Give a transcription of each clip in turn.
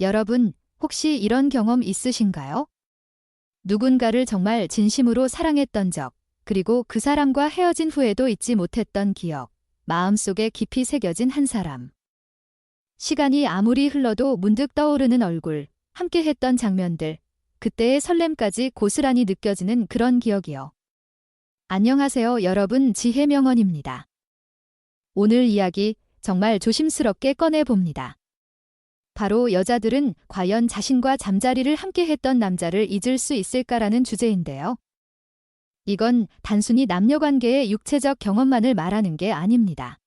여러분, 혹시 이런 경험 있으신가요? 누군가를 정말 진심으로 사랑했던 적, 그리고 그 사람과 헤어진 후에도 잊지 못했던 기억, 마음속에 깊이 새겨진 한 사람. 시간이 아무리 흘러도 문득 떠오르는 얼굴, 함께 했던 장면들, 그때의 설렘까지 고스란히 느껴지는 그런 기억이요. 안녕하세요, 여러분. 지혜명언입니다. 오늘 이야기 정말 조심스럽게 꺼내봅니다. 바로 여자들은 과연 자신과 잠자리를 함께 했던 남자를 잊을 수 있을까라는 주제인데요. 이건 단순히 남녀 관계의 육체적 경험만을 말하는 게 아닙니다.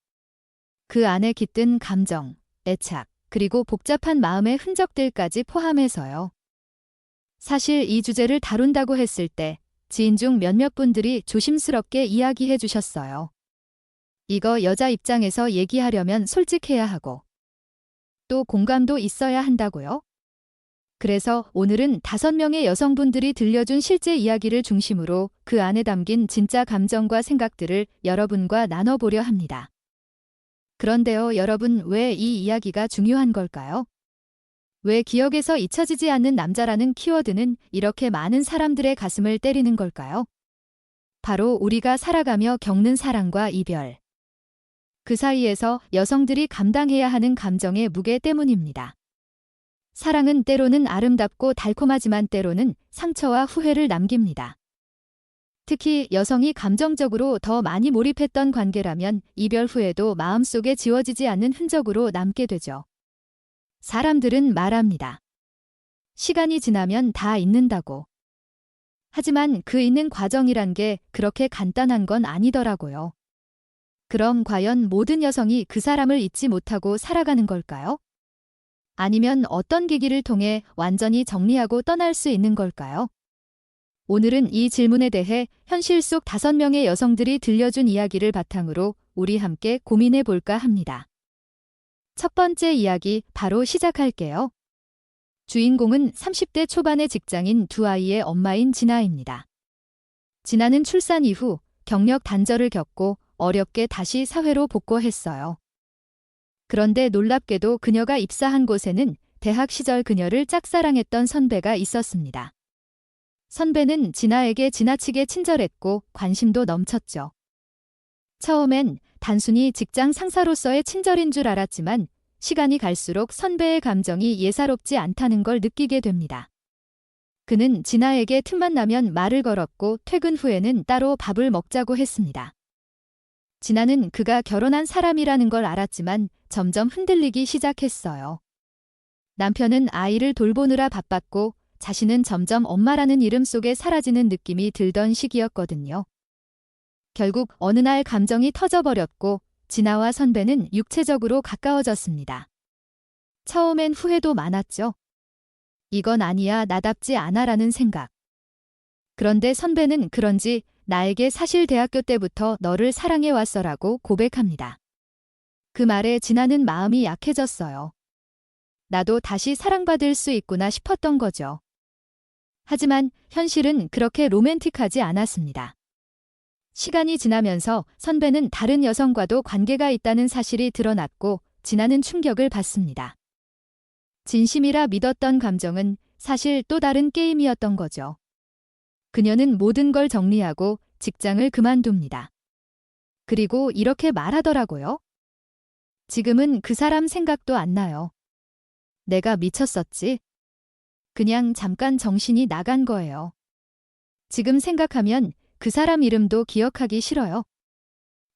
그 안에 깃든 감정, 애착, 그리고 복잡한 마음의 흔적들까지 포함해서요. 사실 이 주제를 다룬다고 했을 때 지인 중 몇몇 분들이 조심스럽게 이야기해 주셨어요. 이거 여자 입장에서 얘기하려면 솔직해야 하고 또 공감도 있어야 한다고요? 그래서 오늘은 다섯 명의 여성분들이 들려준 실제 이야기를 중심으로 그 안에 담긴 진짜 감정과 생각들을 여러분과 나눠보려 합니다. 그런데요, 여러분, 왜 이 이야기가 중요한 걸까요? 왜 기억에서 잊혀지지 않는 남자라는 키워드는 이렇게 많은 사람들의 가슴을 때리는 걸까요? 바로 우리가 살아가며 겪는 사랑과 이별. 그 사이에서 여성들이 감당해야 하는 감정의 무게 때문입니다. 사랑은 때로는 아름답고 달콤하지만 때로는 상처와 후회를 남깁니다. 특히 여성이 감정적으로 더 많이 몰입했던 관계라면 이별 후에도 마음속에 지워지지 않는 흔적으로 남게 되죠. 사람들은 말합니다. 시간이 지나면 다 잊는다고. 하지만 그 잊는 과정이란 게 그렇게 간단한 건 아니더라고요. 그럼 과연 모든 여성이 그 사람을 잊지 못하고 살아가는 걸까요? 아니면 어떤 계기를 통해 완전히 정리하고 떠날 수 있는 걸까요? 오늘은 이 질문에 대해 현실 속 다섯 명의 여성들이 들려준 이야기를 바탕으로 우리 함께 고민해 볼까 합니다. 첫 번째 이야기 바로 시작할게요. 주인공은 30대 초반의 직장인 두 아이의 엄마인 진아입니다. 진아는 출산 이후 경력 단절을 겪고 어렵게 다시 사회로 복구했어요. 그런데 놀랍게도 그녀가 입사한 곳에는 대학 시절 그녀를 짝사랑했던 선배가 있었습니다. 선배는 진아에게 지나치게 친절했고 관심도 넘쳤죠. 처음엔 단순히 직장 상사로서의 친절인 줄 알았지만 시간이 갈수록 선배의 감정이 예사롭지 않다는 걸 느끼게 됩니다. 그는 진아에게 틈만 나면 말을 걸었고 퇴근 후에는 따로 밥을 먹자고 했습니다. 진아는 그가 결혼한 사람이라는 걸 알았지만 점점 흔들리기 시작했어요. 남편은 아이를 돌보느라 바빴고 자신은 점점 엄마라는 이름 속에 사라지는 느낌이 들던 시기였거든요. 결국 어느 날 감정이 터져버렸고 진아와 선배는 육체적으로 가까워졌습니다. 처음엔 후회도 많았죠. 이건 아니야 나답지 않아라는 생각. 그런데 선배는 그런지 나에게 사실 대학교 때부터 너를 사랑해 왔어라고 고백합니다. 그 말에 진아는 마음이 약해졌어요. 나도 다시 사랑받을 수 있구나 싶었던 거죠. 하지만 현실은 그렇게 로맨틱하지 않았습니다. 시간이 지나면서 선배는 다른 여성과도 관계가 있다는 사실이 드러났고 진아는 충격을 받습니다. 진심이라 믿었던 감정은 사실 또 다른 게임이었던 거죠. 그녀는 모든 걸 정리하고 직장을 그만둡니다. 그리고 이렇게 말하더라고요. 지금은 그 사람 생각도 안 나요. 내가 미쳤었지? 그냥 잠깐 정신이 나간 거예요. 지금 생각하면 그 사람 이름도 기억하기 싫어요.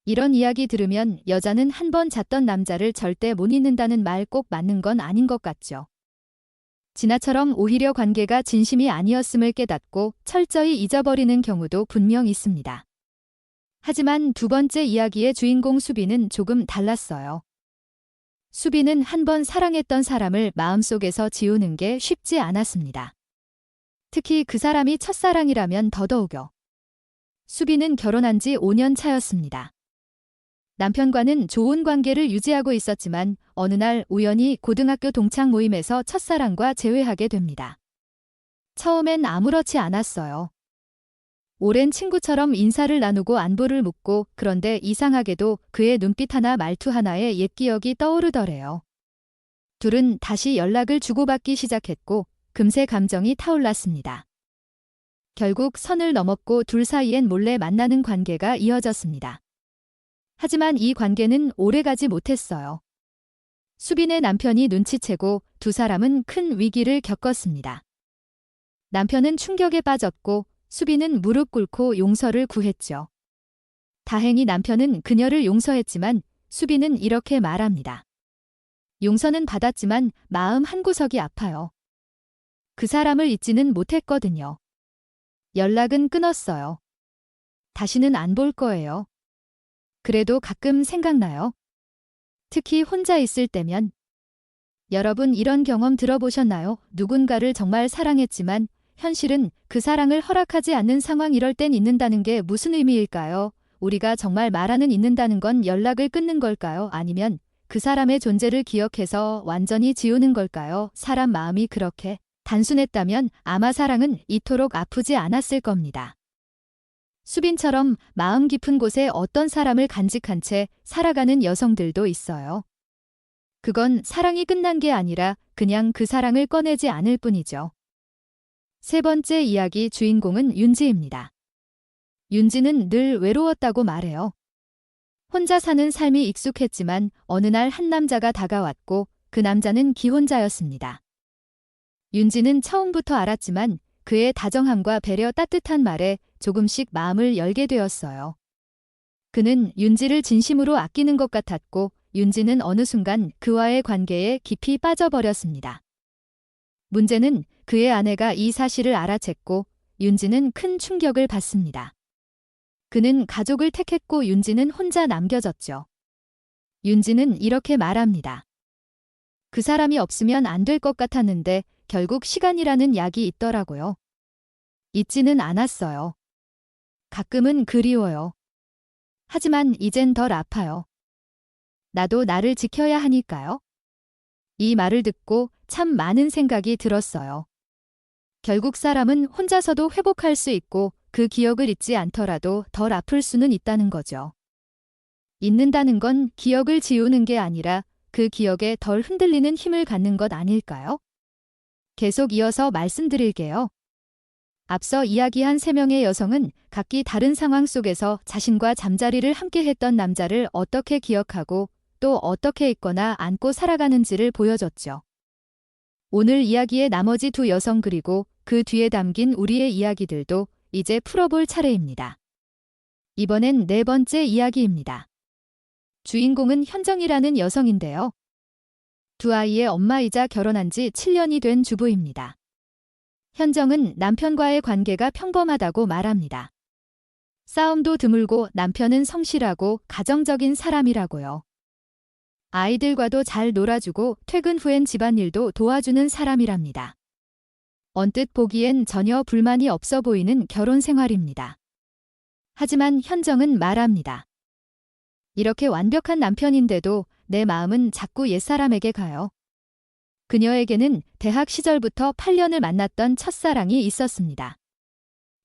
이런 이야기 들으면 여자는 한 번 잤던 남자를 절대 못 잊는다는 말 꼭 맞는 건 아닌 것 같죠. 진아처럼 오히려 관계가 진심이 아니었음을 깨닫고 철저히 잊어버리는 경우도 분명 있습니다. 하지만 두 번째 이야기의 주인공 수비는 조금 달랐어요. 수비는 한번 사랑했던 사람을 마음속에서 지우는 게 쉽지 않았습니다. 특히 그 사람이 첫사랑이라면 더더욱요. 수비는 결혼한 지 5년 차였습니다. 남편과는 좋은 관계를 유지하고 있었지만 어느 날 우연히 고등학교 동창 모임에서 첫사랑과 재회하게 됩니다. 처음엔 아무렇지 않았어요. 오랜 친구처럼 인사를 나누고 안부를 묻고 그런데 이상하게도 그의 눈빛 하나 말투 하나에 옛 기억이 떠오르더래요. 둘은 다시 연락을 주고받기 시작했고 금세 감정이 타올랐습니다. 결국 선을 넘었고 둘 사이엔 몰래 만나는 관계가 이어졌습니다. 하지만 이 관계는 오래가지 못했어요. 수빈의 남편이 눈치채고 두 사람은 큰 위기를 겪었습니다. 남편은 충격에 빠졌고 수빈은 무릎 꿇고 용서를 구했죠. 다행히 남편은 그녀를 용서했지만 수빈은 이렇게 말합니다. 용서는 받았지만 마음 한구석이 아파요. 그 사람을 잊지는 못했거든요. 연락은 끊었어요. 다시는 안 볼 거예요. 그래도 가끔 생각나요. 특히 혼자 있을 때면. 여러분 이런 경험 들어보셨나요? 누군가를 정말 사랑했지만 현실은 그 사랑을 허락하지 않는 상황 이럴 땐 잊는다는 게 무슨 의미일까요? 우리가 정말 말하는 잊는다는 건 연락을 끊는 걸까요? 아니면 그 사람의 존재를 기억해서 완전히 지우는 걸까요? 사람 마음이 그렇게 단순했다면 아마 사랑은 이토록 아프지 않았을 겁니다. 수빈처럼 마음 깊은 곳에 어떤 사람을 간직한 채 살아가는 여성들도 있어요. 그건 사랑이 끝난 게 아니라 그냥 그 사랑을 꺼내지 않을 뿐이죠. 세 번째 이야기 주인공은 윤지입니다. 윤지는 늘 외로웠다고 말해요. 혼자 사는 삶이 익숙했지만 어느 날 한 남자가 다가왔고 그 남자는 기혼자였습니다. 윤지는 처음부터 알았지만 그의 다정함과 배려 따뜻한 말에 조금씩 마음을 열게 되었어요. 그는 윤지를 진심으로 아끼는 것 같았고 윤지는 어느 순간 그와의 관계에 깊이 빠져버렸습니다. 문제는 그의 아내가 이 사실을 알아챘고 윤지는 큰 충격을 받습니다. 그는 가족을 택했고 윤지는 혼자 남겨졌죠. 윤지는 이렇게 말합니다. 그 사람이 없으면 안 될 것 같았는데 결국 시간이라는 약이 있더라고요. 잊지는 않았어요. 가끔은 그리워요. 하지만 이젠 덜 아파요. 나도 나를 지켜야 하니까요. 이 말을 듣고 참 많은 생각이 들었어요. 결국 사람은 혼자서도 회복할 수 있고 그 기억을 잊지 않더라도 덜 아플 수는 있다는 거죠. 잊는다는 건 기억을 지우는 게 아니라 그 기억에 덜 흔들리는 힘을 갖는 것 아닐까요? 계속 이어서 말씀드릴게요. 앞서 이야기한 세 명의 여성은 각기 다른 상황 속에서 자신과 잠자리를 함께 했던 남자를 어떻게 기억하고 또 어떻게 있거나 안고 살아가는지를 보여줬죠. 오늘 이야기의 나머지 두 여성 그리고 그 뒤에 담긴 우리의 이야기들도 이제 풀어볼 차례입니다. 이번엔 네 번째 이야기입니다. 주인공은 현정이라는 여성인데요. 두 아이의 엄마이자 결혼한 지 7년이 된 주부입니다. 현정은 남편과의 관계가 평범하다고 말합니다. 싸움도 드물고 남편은 성실하고 가정적인 사람이라고요. 아이들과도 잘 놀아주고 퇴근 후엔 집안일도 도와주는 사람이랍니다. 언뜻 보기엔 전혀 불만이 없어 보이는 결혼 생활입니다. 하지만 현정은 말합니다. 이렇게 완벽한 남편인데도 내 마음은 자꾸 옛사람에게 가요. 그녀에게는 대학 시절부터 8년을 만났던 첫사랑이 있었습니다.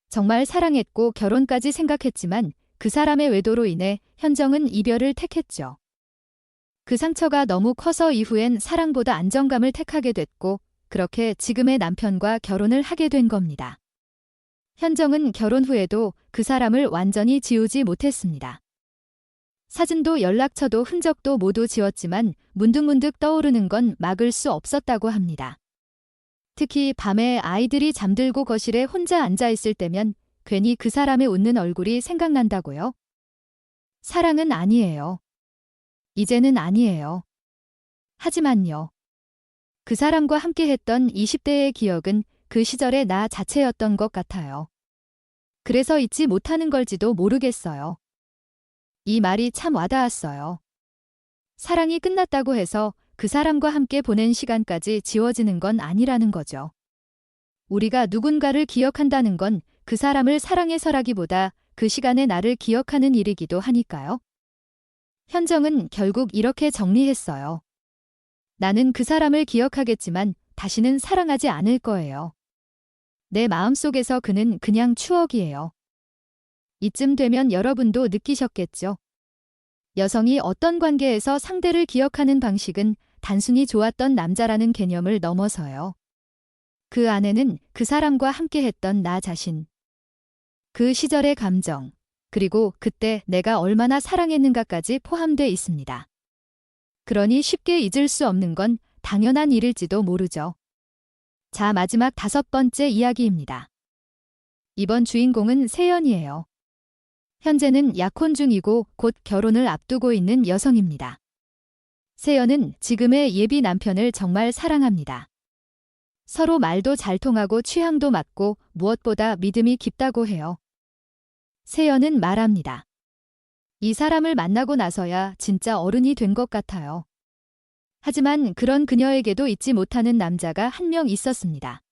정말 사랑했고 결혼까지 생각했지만 그 사람의 외도로 인해 현정은 이별을 택했죠. 그 상처가 너무 커서 이후엔 사랑보다 안정감을 택하게 됐고 그렇게 지금의 남편과 결혼을 하게 된 겁니다. 현정은 결혼 후에도 그 사람을 완전히 지우지 못했습니다. 사진도 연락처도 흔적도 모두 지웠지만 문득문득 떠오르는 건 막을 수 없었다고 합니다. 특히 밤에 아이들이 잠들고 거실에 혼자 앉아 있을 때면 괜히 그 사람의 웃는 얼굴이 생각난다고요? 사랑은 아니에요. 이제는 아니에요. 하지만요. 그 사람과 함께 했던 20대의 기억은 그 시절의 나 자체였던 것 같아요. 그래서 잊지 못하는 걸지도 모르겠어요. 이 말이 참 와닿았어요. 사랑이 끝났다고 해서 그 사람과 함께 보낸 시간까지 지워지는 건 아니라는 거죠. 우리가 누군가를 기억한다는 건 그 사람을 사랑해서라기보다 그 시간의 나를 기억하는 일이기도 하니까요. 현정은 결국 이렇게 정리했어요. 나는 그 사람을 기억하겠지만 다시는 사랑하지 않을 거예요. 내 마음속에서 그는 그냥 추억이에요. 이쯤 되면 여러분도 느끼셨겠죠. 여성이 어떤 관계에서 상대를 기억하는 방식은 단순히 좋았던 남자라는 개념을 넘어서요. 그 안에는 그 사람과 함께 했던 나 자신. 그 시절의 감정, 그리고 그때 내가 얼마나 사랑했는가까지 포함돼 있습니다. 그러니 쉽게 잊을 수 없는 건 당연한 일일지도 모르죠. 자, 마지막 다섯 번째 이야기입니다. 이번 주인공은 세연이에요. 현재는 약혼 중이고 곧 결혼을 앞두고 있는 여성입니다. 세연은 지금의 예비 남편을 정말 사랑합니다. 서로 말도 잘 통하고 취향도 맞고 무엇보다 믿음이 깊다고 해요. 세연은 말합니다. 이 사람을 만나고 나서야 진짜 어른이 된 것 같아요. 하지만 그런 그녀에게도 잊지 못하는 남자가 한 명 있었습니다.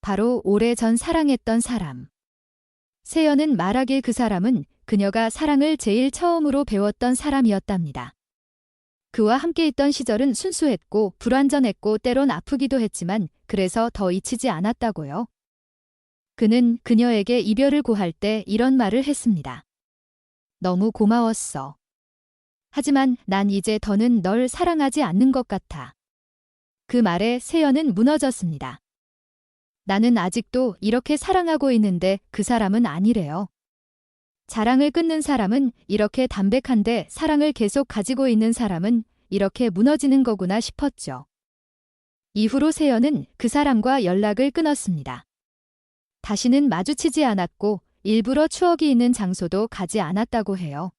바로 오래전 사랑했던 사람. 세연은 말하길 그 사람은 그녀가 사랑을 제일 처음으로 배웠던 사람이었답니다. 그와 함께 있던 시절은 순수했고 불완전했고 때론 아프기도 했지만 그래서 더 잊히지 않았다고요. 그는 그녀에게 이별을 고할 때 이런 말을 했습니다. 너무 고마웠어. 하지만 난 이제 더는 널 사랑하지 않는 것 같아. 그 말에 세연은 무너졌습니다. 나는 아직도 이렇게 사랑하고 있는데 그 사람은 아니래요. 자랑을 끊는 사람은 이렇게 담백한데 사랑을 계속 가지고 있는 사람은 이렇게 무너지는 거구나 싶었죠. 이후로 세연은 그 사람과 연락을 끊었습니다. 다시는 마주치지 않았고 일부러 추억이 있는 장소도 가지 않았다고 해요.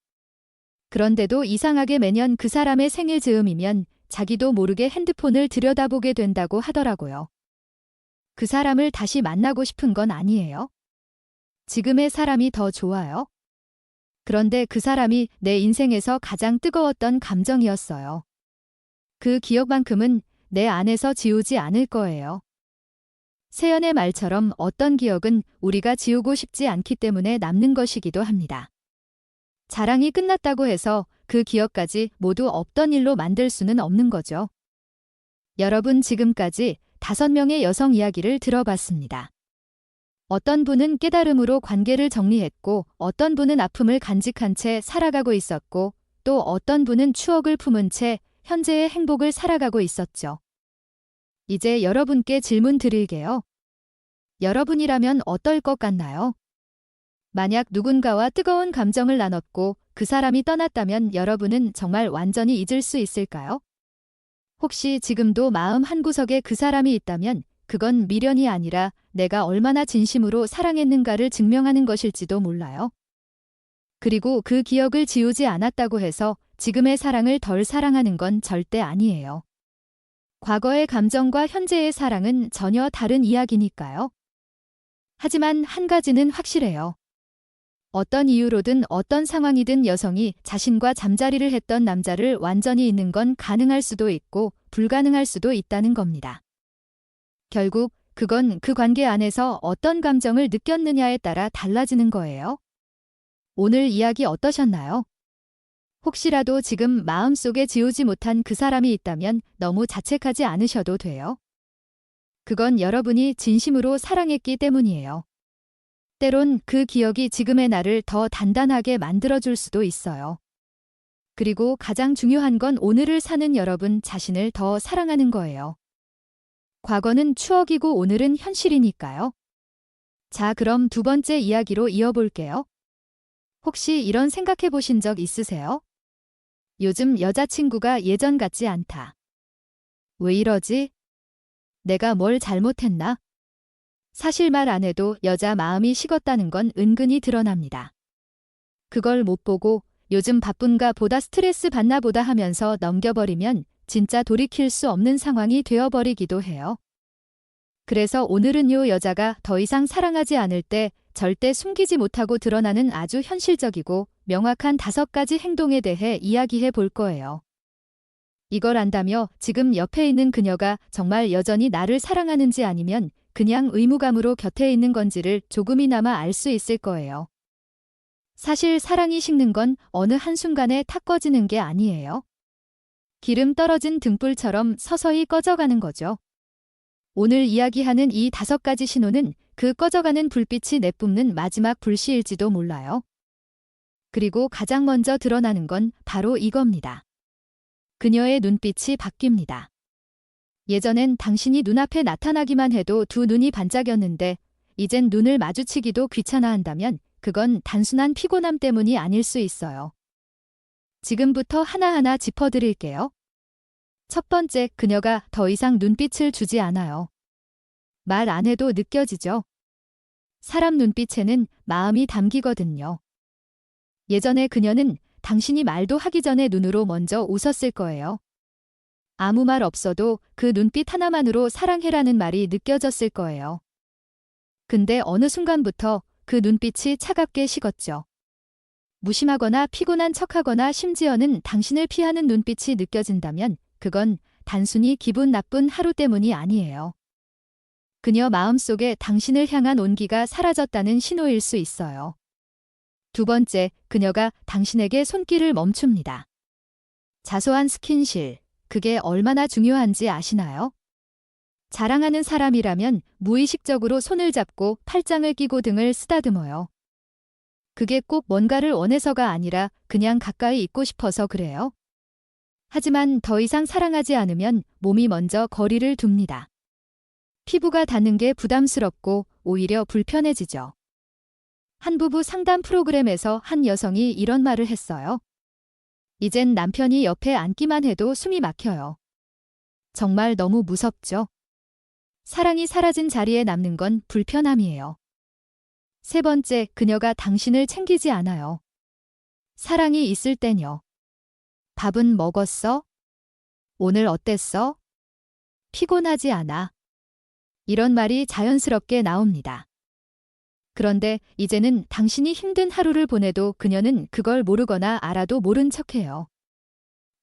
그런데도 이상하게 매년 그 사람의 생일 즈음이면 자기도 모르게 핸드폰을 들여다보게 된다고 하더라고요. 그 사람을 다시 만나고 싶은 건 아니에요. 지금의 사람이 더 좋아요. 그런데 그 사람이 내 인생에서 가장 뜨거웠던 감정이었어요. 그 기억만큼은 내 안에서 지우지 않을 거예요. 세연의 말처럼 어떤 기억은 우리가 지우고 싶지 않기 때문에 남는 것이기도 합니다. 자랑이 끝났다고 해서 그 기억까지 모두 없던 일로 만들 수는 없는 거죠. 여러분 지금까지 다섯 명의 여성 이야기를 들어봤습니다. 어떤 분은 깨달음으로 관계를 정리했고 어떤 분은 아픔을 간직한 채 살아가고 있었고 또 어떤 분은 추억을 품은 채 현재의 행복을 살아가고 있었죠. 이제 여러분께 질문 드릴게요. 여러분이라면 어떨 것 같나요? 만약 누군가와 뜨거운 감정을 나눴고 그 사람이 떠났다면 여러분은 정말 완전히 잊을 수 있을까요? 혹시 지금도 마음 한구석에 그 사람이 있다면 그건 미련이 아니라 내가 얼마나 진심으로 사랑했는가를 증명하는 것일지도 몰라요. 그리고 그 기억을 지우지 않았다고 해서 지금의 사랑을 덜 사랑하는 건 절대 아니에요. 과거의 감정과 현재의 사랑은 전혀 다른 이야기니까요. 하지만 한 가지는 확실해요. 어떤 이유로든 어떤 상황이든 여성이 자신과 잠자리를 했던 남자를 완전히 잊는 건 가능할 수도 있고 불가능할 수도 있다는 겁니다. 결국 그건 그 관계 안에서 어떤 감정을 느꼈느냐에 따라 달라지는 거예요. 오늘 이야기 어떠셨나요? 혹시라도 지금 마음속에 지우지 못한 그 사람이 있다면 너무 자책하지 않으셔도 돼요. 그건 여러분이 진심으로 사랑했기 때문이에요. 때론 그 기억이 지금의 나를 더 단단하게 만들어줄 수도 있어요. 그리고 가장 중요한 건 오늘을 사는 여러분 자신을 더 사랑하는 거예요. 과거는 추억이고 오늘은 현실이니까요. 자, 그럼 두 번째 이야기로 이어볼게요. 혹시 이런 생각해 보신 적 있으세요? 요즘 여자친구가 예전 같지 않다. 왜 이러지? 내가 뭘 잘못했나? 사실 말 안 해도 여자 마음이 식었다는 건 은근히 드러납니다. 그걸 못 보고 요즘 바쁜가 보다 스트레스 받나 보다 하면서 넘겨버리면 진짜 돌이킬 수 없는 상황이 되어버리기도 해요. 그래서 오늘은 요 여자가 더 이상 사랑하지 않을 때 절대 숨기지 못하고 드러나는 아주 현실적이고 명확한 다섯 가지 행동에 대해 이야기해 볼 거예요. 이걸 안다며 지금 옆에 있는 그녀가 정말 여전히 나를 사랑하는지 아니면 그냥 의무감으로 곁에 있는 건지를 조금이나마 알 수 있을 거예요. 사실 사랑이 식는 건 어느 한순간에 탁 꺼지는 게 아니에요. 기름 떨어진 등불처럼 서서히 꺼져가는 거죠. 오늘 이야기하는 이 다섯 가지 신호는 그 꺼져가는 불빛이 내뿜는 마지막 불씨일지도 몰라요. 그리고 가장 먼저 드러나는 건 바로 이겁니다. 그녀의 눈빛이 바뀝니다. 예전엔 당신이 눈앞에 나타나기만 해도 두 눈이 반짝였는데 이젠 눈을 마주치기도 귀찮아한다면 그건 단순한 피곤함 때문이 아닐 수 있어요. 지금부터 하나하나 짚어드릴게요. 첫 번째, 그녀가 더 이상 눈빛을 주지 않아요. 말 안 해도 느껴지죠? 사람 눈빛에는 마음이 담기거든요. 예전에 그녀는 당신이 말도 하기 전에 눈으로 먼저 웃었을 거예요. 아무 말 없어도 그 눈빛 하나만으로 사랑해라는 말이 느껴졌을 거예요. 근데 어느 순간부터 그 눈빛이 차갑게 식었죠. 무심하거나 피곤한 척하거나 심지어는 당신을 피하는 눈빛이 느껴진다면 그건 단순히 기분 나쁜 하루 때문이 아니에요. 그녀 마음속에 당신을 향한 온기가 사라졌다는 신호일 수 있어요. 두 번째, 그녀가 당신에게 손길을 멈춥니다. 자소한 스킨실, 그게 얼마나 중요한지 아시나요? 자랑하는 사람이라면 무의식적으로 손을 잡고 팔짱을 끼고 등을 쓰다듬어요. 그게 꼭 뭔가를 원해서가 아니라 그냥 가까이 있고 싶어서 그래요. 하지만 더 이상 사랑하지 않으면 몸이 먼저 거리를 둡니다. 피부가 닿는 게 부담스럽고 오히려 불편해지죠. 한 부부 상담 프로그램에서 한 여성이 이런 말을 했어요. 이젠 남편이 옆에 앉기만 해도 숨이 막혀요. 정말 너무 무섭죠? 사랑이 사라진 자리에 남는 건 불편함이에요. 세 번째, 그녀가 당신을 챙기지 않아요. 사랑이 있을 땐요. 밥은 먹었어? 오늘 어땠어? 피곤하지 않아. 이런 말이 자연스럽게 나옵니다. 그런데 이제는 당신이 힘든 하루를 보내도 그녀는 그걸 모르거나 알아도 모른 척해요.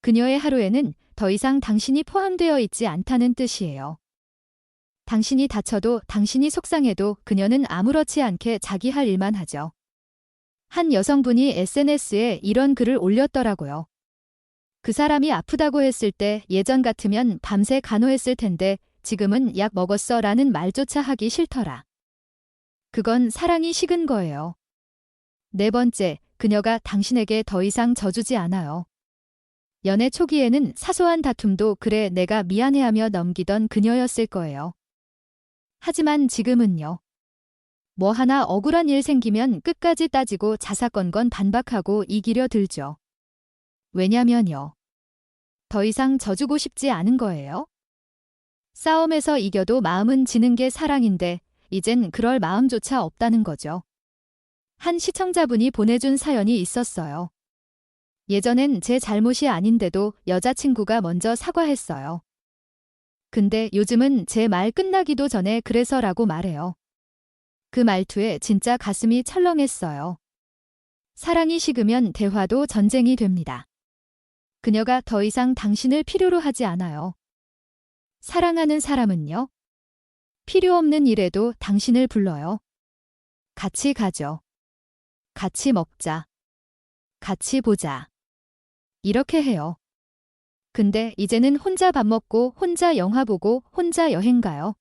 그녀의 하루에는 더 이상 당신이 포함되어 있지 않다는 뜻이에요. 당신이 다쳐도 당신이 속상해도 그녀는 아무렇지 않게 자기 할 일만 하죠. 한 여성분이 SNS에 이런 글을 올렸더라고요. 그 사람이 아프다고 했을 때 예전 같으면 밤새 간호했을 텐데 지금은 약 먹었어 라는 말조차 하기 싫더라. 그건 사랑이 식은 거예요. 네 번째, 그녀가 당신에게 더 이상 져주지 않아요. 연애 초기에는 사소한 다툼도 그래 내가 미안해하며 넘기던 그녀였을 거예요. 하지만 지금은요. 뭐 하나 억울한 일 생기면 끝까지 따지고 자사건건 반박하고 이기려 들죠. 왜냐면요. 더 이상 져주고 싶지 않은 거예요. 싸움에서 이겨도 마음은 지는 게 사랑인데 이젠 그럴 마음조차 없다는 거죠. 한 시청자분이 보내준 사연이 있었어요. 예전엔 제 잘못이 아닌데도 여자친구가 먼저 사과했어요. 근데 요즘은 제 말 끝나기도 전에 그래서라고 말해요. 그 말투에 진짜 가슴이 철렁했어요. 사랑이 식으면 대화도 전쟁이 됩니다. 그녀가 더 이상 당신을 필요로 하지 않아요. 사랑하는 사람은요? 필요 없는 일에도 당신을 불러요. 같이 가죠. 같이 먹자. 같이 보자. 이렇게 해요. 근데 이제는 혼자 밥 먹고 혼자 영화 보고 혼자 여행 가요.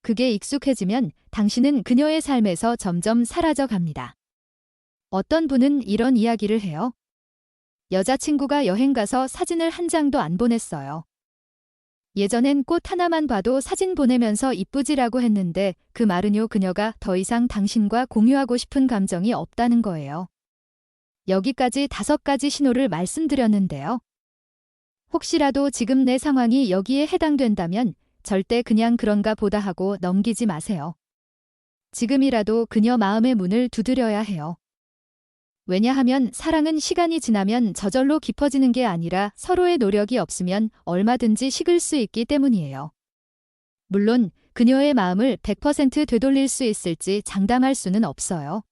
그게 익숙해지면 당신은 그녀의 삶에서 점점 사라져 갑니다. 어떤 분은 이런 이야기를 해요. 여자친구가 여행 가서 사진을 한 장도 안 보냈어요. 예전엔 꽃 하나만 봐도 사진 보내면서 이쁘지라고 했는데 그 말은요 그녀가 더 이상 당신과 공유하고 싶은 감정이 없다는 거예요. 여기까지 다섯 가지 신호를 말씀드렸는데요. 혹시라도 지금 내 상황이 여기에 해당된다면 절대 그냥 그런가 보다 하고 넘기지 마세요. 지금이라도 그녀 마음의 문을 두드려야 해요. 왜냐하면 사랑은 시간이 지나면 저절로 깊어지는 게 아니라 서로의 노력이 없으면 얼마든지 식을 수 있기 때문이에요. 물론 그녀의 마음을 100% 되돌릴 수 있을지 장담할 수는 없어요.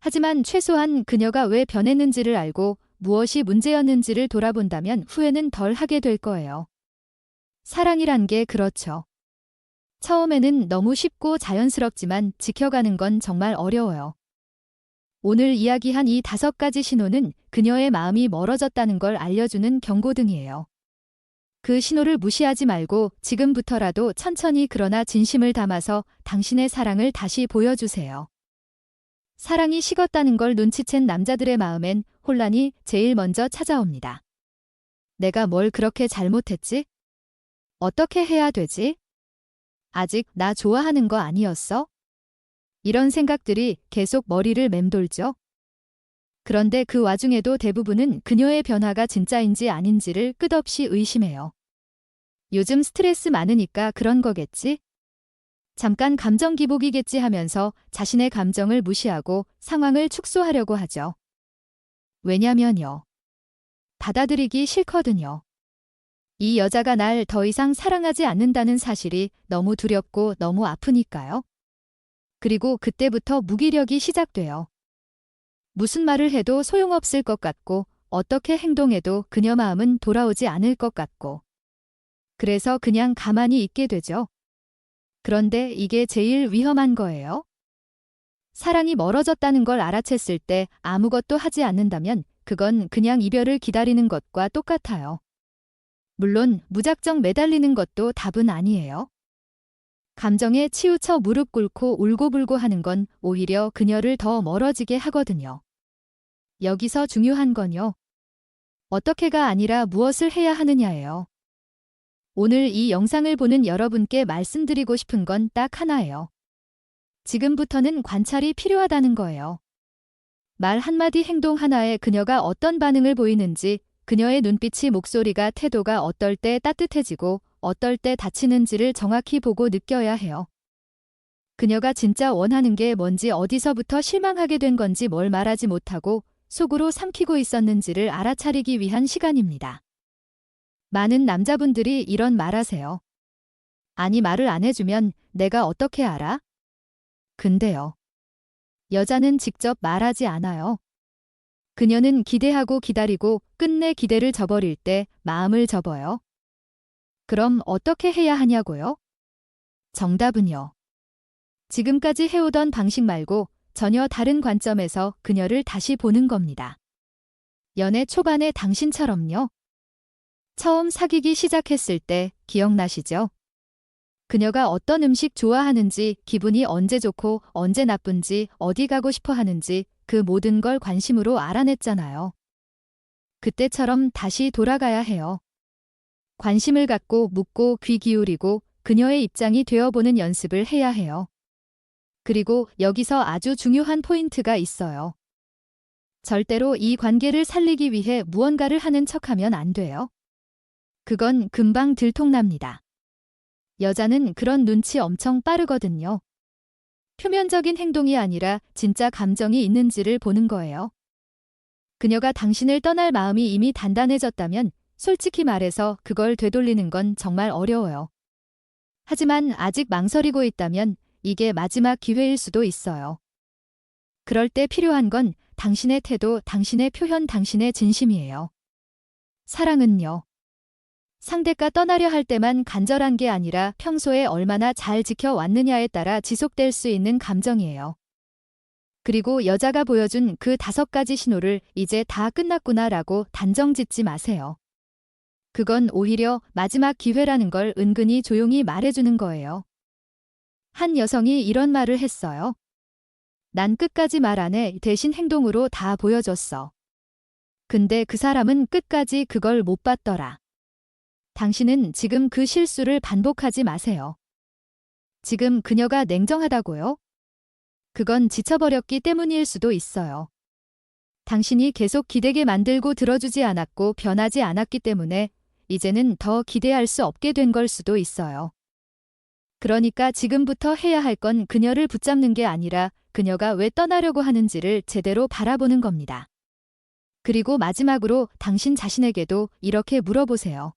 하지만 최소한 그녀가 왜 변했는지를 알고 무엇이 문제였는지를 돌아본다면 후회는 덜 하게 될 거예요. 사랑이란 게 그렇죠. 처음에는 너무 쉽고 자연스럽지만 지켜가는 건 정말 어려워요. 오늘 이야기한 이 다섯 가지 신호는 그녀의 마음이 멀어졌다는 걸 알려주는 경고등이에요. 그 신호를 무시하지 말고 지금부터라도 천천히 그러나 진심을 담아서 당신의 사랑을 다시 보여주세요. 사랑이 식었다는 걸 눈치챈 남자들의 마음엔 혼란이 제일 먼저 찾아옵니다. 내가 뭘 그렇게 잘못했지? 어떻게 해야 되지? 아직 나 좋아하는 거 아니었어? 이런 생각들이 계속 머리를 맴돌죠. 그런데 그 와중에도 대부분은 그녀의 변화가 진짜인지 아닌지를 끝없이 의심해요. 요즘 스트레스 많으니까 그런 거겠지? 잠깐 감정 기복이겠지 하면서 자신의 감정을 무시하고 상황을 축소하려고 하죠. 왜냐면요. 받아들이기 싫거든요. 이 여자가 날 더 이상 사랑하지 않는다는 사실이 너무 두렵고 너무 아프니까요. 그리고 그때부터 무기력이 시작돼요. 무슨 말을 해도 소용없을 것 같고 어떻게 행동해도 그녀 마음은 돌아오지 않을 것 같고 그래서 그냥 가만히 있게 되죠. 그런데 이게 제일 위험한 거예요. 사랑이 멀어졌다는 걸 알아챘을 때 아무것도 하지 않는다면 그건 그냥 이별을 기다리는 것과 똑같아요. 물론 무작정 매달리는 것도 답은 아니에요. 감정에 치우쳐 무릎 꿇고 울고불고 하는 건 오히려 그녀를 더 멀어지게 하거든요. 여기서 중요한 건요. 어떻게가 아니라 무엇을 해야 하느냐예요. 오늘 이 영상을 보는 여러분께 말씀드리고 싶은 건 딱 하나예요. 지금부터는 관찰이 필요하다는 거예요. 말 한마디 행동 하나에 그녀가 어떤 반응을 보이는지, 그녀의 눈빛이 목소리가 태도가 어떨 때 따뜻해지고 어떨 때 다치는지를 정확히 보고 느껴야 해요. 그녀가 진짜 원하는 게 뭔지 어디서부터 실망하게 된 건지 뭘 말하지 못하고 속으로 삼키고 있었는지를 알아차리기 위한 시간입니다. 많은 남자분들이 이런 말하세요. 아니 말을 안 해주면 내가 어떻게 알아? 근데요. 여자는 직접 말하지 않아요. 그녀는 기대하고 기다리고 끝내 기대를 저버릴 때 마음을 접어요. 그럼 어떻게 해야 하냐고요? 정답은요. 지금까지 해오던 방식 말고 전혀 다른 관점에서 그녀를 다시 보는 겁니다. 연애 초반에 당신처럼요. 처음 사귀기 시작했을 때 기억나시죠? 그녀가 어떤 음식 좋아하는지, 기분이 언제 좋고 언제 나쁜지, 어디 가고 싶어 하는지 그 모든 걸 관심으로 알아냈잖아요. 그때처럼 다시 돌아가야 해요. 관심을 갖고 묻고 귀 기울이고 그녀의 입장이 되어보는 연습을 해야 해요. 그리고 여기서 아주 중요한 포인트가 있어요. 절대로 이 관계를 살리기 위해 무언가를 하는 척하면 안 돼요. 그건 금방 들통납니다. 여자는 그런 눈치 엄청 빠르거든요. 표면적인 행동이 아니라 진짜 감정이 있는지를 보는 거예요. 그녀가 당신을 떠날 마음이 이미 단단해졌다면 솔직히 말해서 그걸 되돌리는 건 정말 어려워요. 하지만 아직 망설이고 있다면 이게 마지막 기회일 수도 있어요. 그럴 때 필요한 건 당신의 태도, 당신의 표현, 당신의 진심이에요. 사랑은요. 상대가 떠나려 할 때만 간절한 게 아니라 평소에 얼마나 잘 지켜왔느냐에 따라 지속될 수 있는 감정이에요. 그리고 여자가 보여준 그 다섯 가지 신호를 이제 다 끝났구나 라고 단정 짓지 마세요. 그건 오히려 마지막 기회라는 걸 은근히 조용히 말해주는 거예요. 한 여성이 이런 말을 했어요. 난 끝까지 말 안 해 대신 행동으로 다 보여줬어. 근데 그 사람은 끝까지 그걸 못 봤더라. 당신은 지금 그 실수를 반복하지 마세요. 지금 그녀가 냉정하다고요? 그건 지쳐버렸기 때문일 수도 있어요. 당신이 계속 기대게 만들고 들어주지 않았고 변하지 않았기 때문에 이제는 더 기대할 수 없게 된 걸 수도 있어요. 그러니까 지금부터 해야 할 건 그녀를 붙잡는 게 아니라 그녀가 왜 떠나려고 하는지를 제대로 바라보는 겁니다. 그리고 마지막으로 당신 자신에게도 이렇게 물어보세요.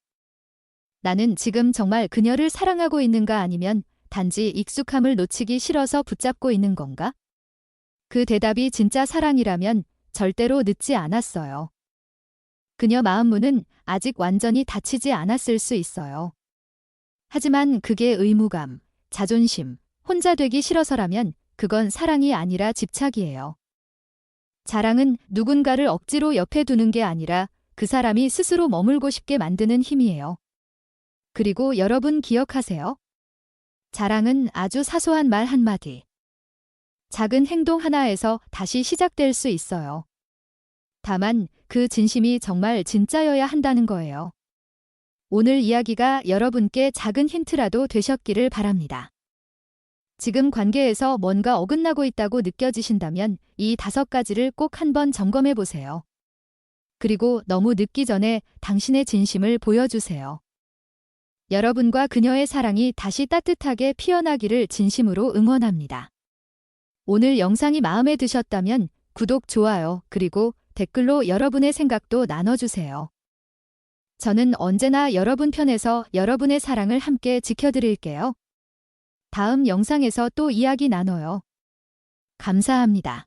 나는 지금 정말 그녀를 사랑하고 있는가 아니면 단지 익숙함을 놓치기 싫어서 붙잡고 있는 건가? 그 대답이 진짜 사랑이라면 절대로 늦지 않았어요. 그녀 마음 문은 아직 완전히 닫히지 않았을 수 있어요. 하지만 그게 의무감, 자존심, 혼자 되기 싫어서라면 그건 사랑이 아니라 집착이에요. 자랑은 누군가를 억지로 옆에 두는 게 아니라 그 사람이 스스로 머물고 싶게 만드는 힘이에요. 그리고 여러분 기억하세요. 자랑은 아주 사소한 말 한마디. 작은 행동 하나에서 다시 시작될 수 있어요. 다만 그 진심이 정말 진짜여야 한다는 거예요. 오늘 이야기가 여러분께 작은 힌트라도 되셨기를 바랍니다. 지금 관계에서 뭔가 어긋나고 있다고 느껴지신다면 이 다섯 가지를 꼭 한번 점검해 보세요. 그리고 너무 늦기 전에 당신의 진심을 보여주세요. 여러분과 그녀의 사랑이 다시 따뜻하게 피어나기를 진심으로 응원합니다. 오늘 영상이 마음에 드셨다면 구독, 좋아요, 그리고 댓글로 여러분의 생각도 나눠주세요. 저는 언제나 여러분 편에서 여러분의 사랑을 함께 지켜드릴게요. 다음 영상에서 또 이야기 나눠요. 감사합니다.